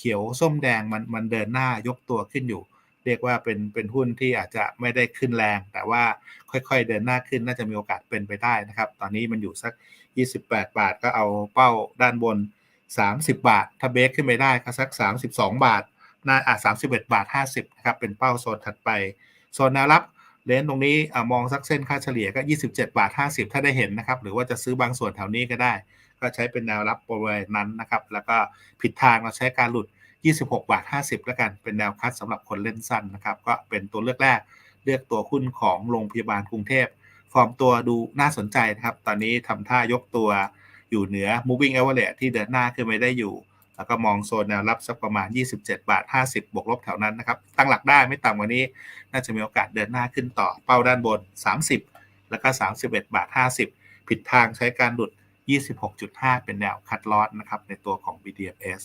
เขียวส้มแดงมันมันเดินหน้ายกตัวขึ้นอยู่ เรียกว่าเป็นเป็นหุ้นที่อาจจะไม่ได้ขึ้นแรง แต่ว่าค่อยๆเดินหน้าขึ้นน่าจะมีโอกาสเป็นไปได้นะครับ ตอนนี้มันอยู่สัก 28 บาทก็เอาเป้าด้านบน 30 บาท ถ้าเบรกขึ้นไปได้ก็สัก 32 บาทน่าอะ31 บาท 50นะครับเป็นเป้าโซนถัดไปโซนแนวรับเลนตรงนี้อะมองสักเส้นค่าเฉลี่ยก็ 27 บาท 50 ถ้าได้เห็นนะครับ หรือว่าจะซื้อบางส่วนแถวนี้ก็ได้ ก็ใช้เป็นแนวรับบริเวณนั้นนะครับ แล้วก็ผิดทางเราใช้การหลุด 26 บาท 50 แล้วกันเป็นแนวคัดสำหรับคนเล่นสั้นนะครับ ก็เป็นตัวเลือกแรก เลือกตัวหุ้นของโรงพยาบาลกรุงเทพฟอร์มตัวดูน่าสนใจนะครับ ตอนนี้ทำท่ายกตัวอยู่เหนือ moving average ที่เดินหน้าขึ้นไปได้อยู่ แล้วก็มองโซนแนวรับสักประมาณ 27 บาท 50 บวกลบแถวนั้นนะครับ ตั้งหลักได้ไม่ต่ำกว่านี้ น่าจะมีโอกาสเดินหน้าขึ้นต่อ เป้าด้านบน 30 แล้วก็ 31 บาท 50 ผิดทางใช้การหลุด 26.5 เป็นแนวคัดลอดนะครับในตัวของ BDFS